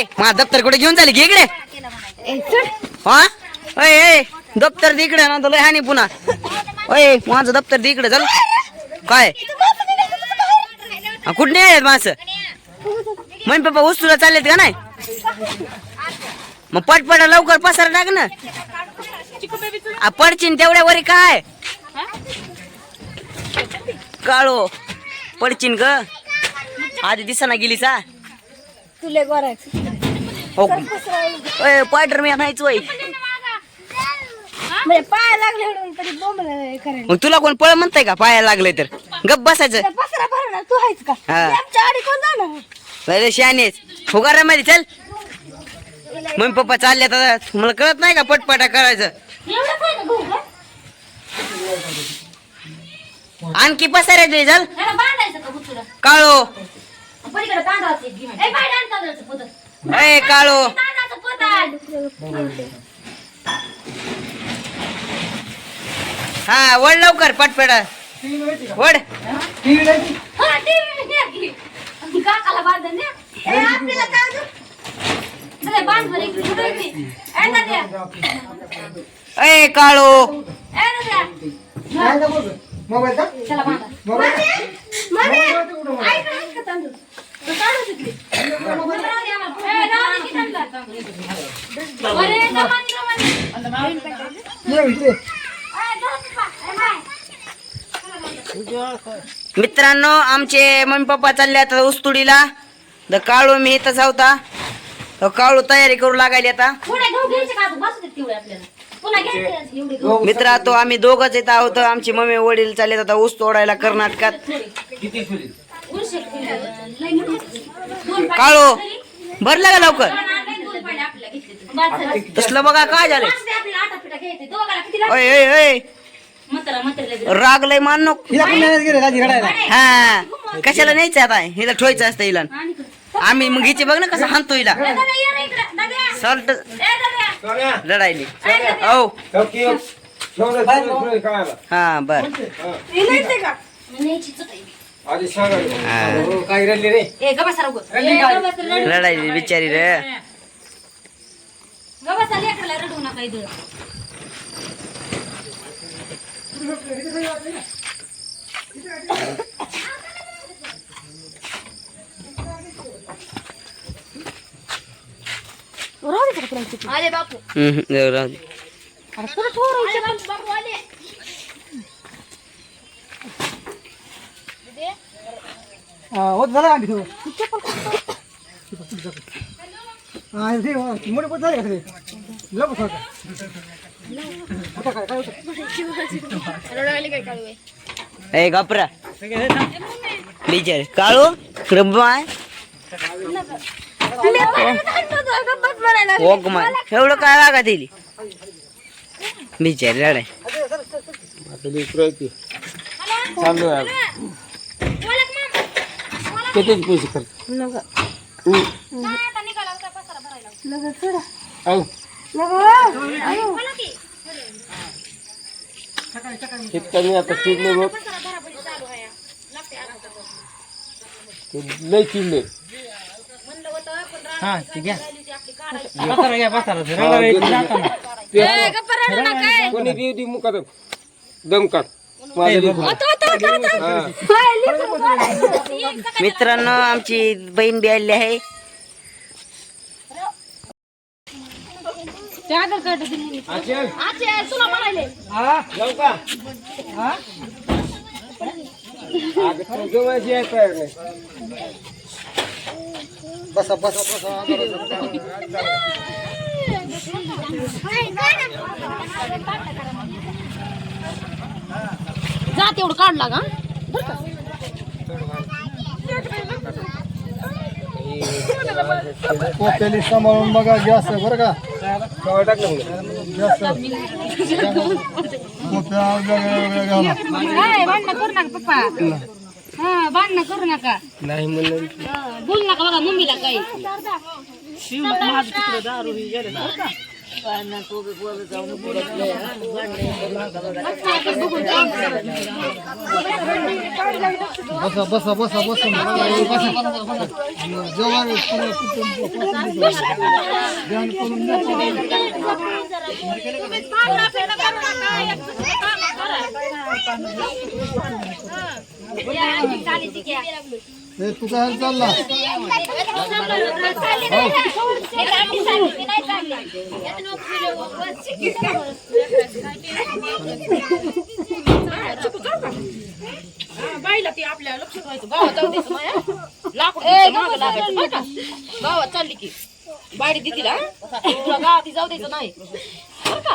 ए माझं दप्तर कुठे घेऊन झाली? इकडे. हा? ए दप्तर दे इकडे ना तुला हानी पुन्हा. अय माझं दप्तर दे इकडे चल. काय? कुठे नाही आहेत माणसं? मम्मी पप्पा उस्तुला चाललेत का नाही? मग पटपट लवकर पसार टाक ना. पडचिन तेवढ्या वरी काय? काळो पडचिन ग. आधी दिसाना गेली सा तुले गोरायच. हो पायडर मी नाहीच वय म्हणजे पाय लागले म्हणून तरी बोंबल करायला. मग तुला कोण पळ म्हणताय का? पायाला लागलंय तर. गप बसायचं. पसरा भरणार तू आहेस का? हा. ते आमच्या आडी कोण जाणार? अरे शहाणेच. फुगारा मध्ये चल. मम्मी पप्पा चालले आता. मला कळत नाही का पटपटा करायचं? एवढं काय का गहू का? आणखी चल. बांधायचं का बुचुला? काळो. पलीकडे तांदळाचं एक घेऊन. ए, बाई, आण तांदळाचं पोतं. अय काळो. हा वड लवकर पटपटा वड हा, काकाला बांध. अय काळो ए, दाद्या. मोबाईल का चला, बांधा. मोबाईल मम्मी, ऐक ना, ऐक का तांदूळ? तो काढू तिकडे. ए, राहू दे की तांदूळ. अरे, दमानी, दमानी. ये इकडे ए, धर पप्पा. ए, बाय. मित्रांनो आमचे मम्मी पप्पा चालले आता उस्तुडीला द काळू मी इथंच होता तो काळू तयारी करू लागायली आता. मित्रा तो आम्ही दोघच येत आहोत. आमची मम्मी वडील चालले आता ऊस तोडायला कर्नाटकात. काळू. भरलं का लवकर? तसलं बघा काय झालं? ओय ओय. राग लय मान नको. हिला पण नाही गेले राजी घडायला हा. कशाला न्यायचं आता? हिला ठेवायचं असतं हिला. आम्ही मग हिची बघ ना कसं हाणतो हिला. सॉल्ट. लढायली. औ. हा बर. सांगा हा. रडली रे. ए, ग बसा रघु. ए, ग बसा, रडू नका. लढायली बिचारी रे ग बसा, लेकराला रडू नका इथं. आले बापू हम्म, जाऊ राहू दे. आले बापू बापू आले होत झाला आधी तू हा ते मोठे पोत झाले ते लप होता. काय काय होतं? ए गपरा बिचारी. काळू रब्बाय ओग माय एवढं काय लागा दिली? बिचारी चालू आहे कितीच पैसे खर्च? शेतकरी आता चिडले बघ. लय चिडले. हा ठीक आहे कोणी देऊ दे मुखात दम काढ. मित्रांनो आमची बहीण बी आलेली आहे. तुला म्हणाले जाऊ का? अगं तू जवळची आहे तयार नाही बसा बसा बसा. जा तेवढं काढला का? पोतेली सांभाळून बघा गॅस आहे बरं का? भांडणं करू नका पप्पा. हा भांडणं करू नका. नाही म्हणलं. हा, बोलू नका बघा मम्मीला काही. बसा बसा बसा बसा बसा जेव्हा ध्यान करून हे तू काय चालला बाईला ती आपल्या लक्ष व्हायचं गावात जाऊ द्यायचं माया लाकूड मागं लागायचं बरं का? गावात चालली की बाहेर दिदीला तुला गावात जाऊ द्यायचं नाही बरं का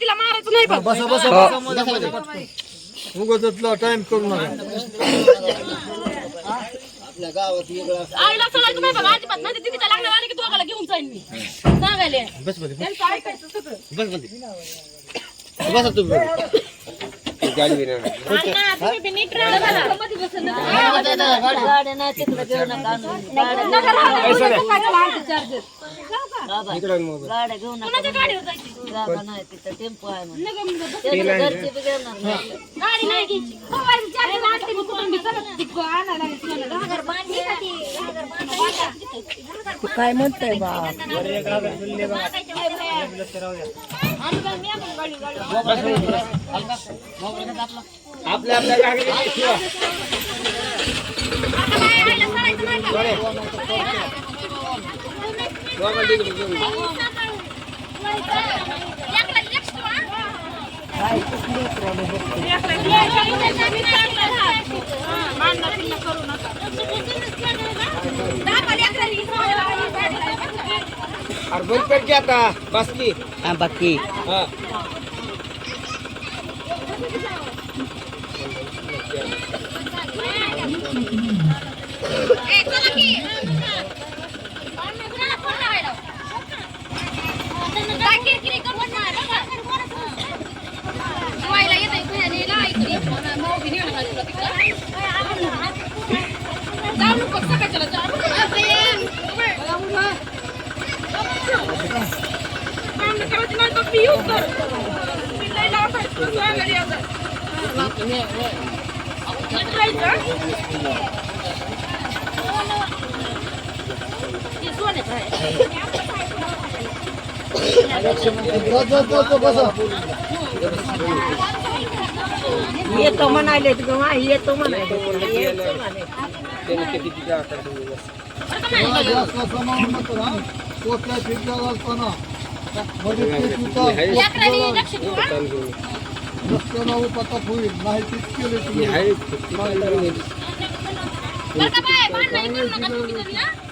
तिला मारायचं नाही बघ बसा बसा. बसा टाइम करू नका. आईला सांगायचं नाही बघ अजिबात नाही तिच्या लग्नाला आले की दोघाला घेऊन जाईन मी. सांगायले. त्यांचं ऐकायचं सगळं. बसा तुम्ही. अण्णा, तुम्ही बी नीट राहा. जरा. नका? राहू, उगाच सकाळचं वाढतं charges. जाऊ का? कुणाच्या गाडीवर जायची? गाडी नाही घ्यायची. हो, आणि charges आणते मी कुठून बी. चला, ती गो आणायला लागेल सोनं. काय म्हणतोय बा आणि काय मी आपण गाडी गाडी आपल्या आपल्या आता काय नाही का? हा? की आता बस की. हा बाकी हा. ए, चला की. काय किरकिरी करू नका, बरं का? दिवाळीला येतंय भयानेला, इकडे म्हणा, भाऊ बी नेणार आहे तुला तिकडं. जाऊ नको, सकाळच्याला जाऊ. भांडणं करायची नाही तर मी येऊच तर. मी लई लावतात, तुला सांगायला यायचं. नीट राहायचं. हे सोन्याचं आहे. बसा बसा बसा येतो म्हणाले येतो म्हणाले जास्त समावून नका हा. पोचल्या फिरल्या असताना मध्ये पीठ उतार. लेकरांनी लक्ष ठेवा. रस्त्याला उपताप होईल नाही तीच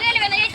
रेल्वे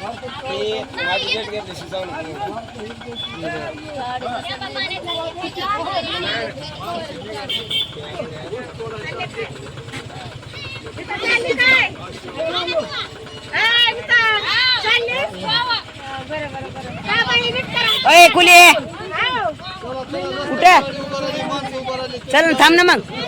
लांब चालला अय कुठं? चल थांब ना मग.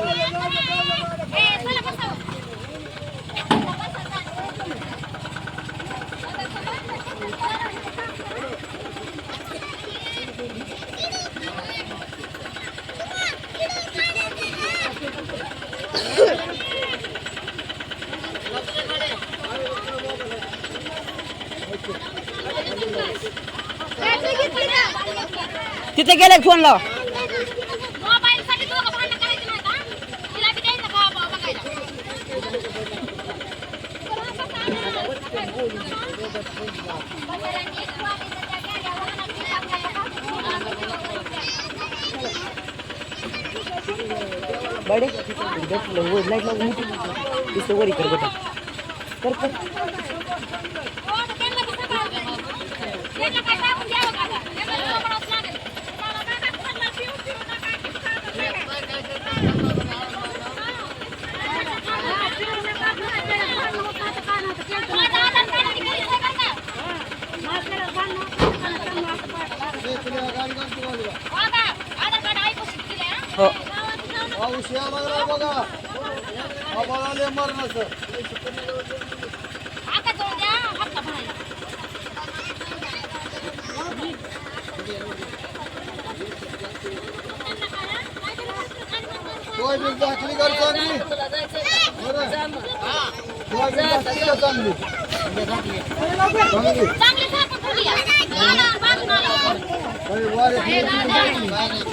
तिथे गेले फोन लाव बाडे लाइट लावून दिसतं वरी कर. बेटा कर कर हो पाऊस यायला लागला बघा. आम्हाला मरणाचं. सोयाबीन झाकली कर चांगली. बरं. सोयाबीन झाकली का चांगली. चांगली. चांगली. काही वारे फिरत नाही.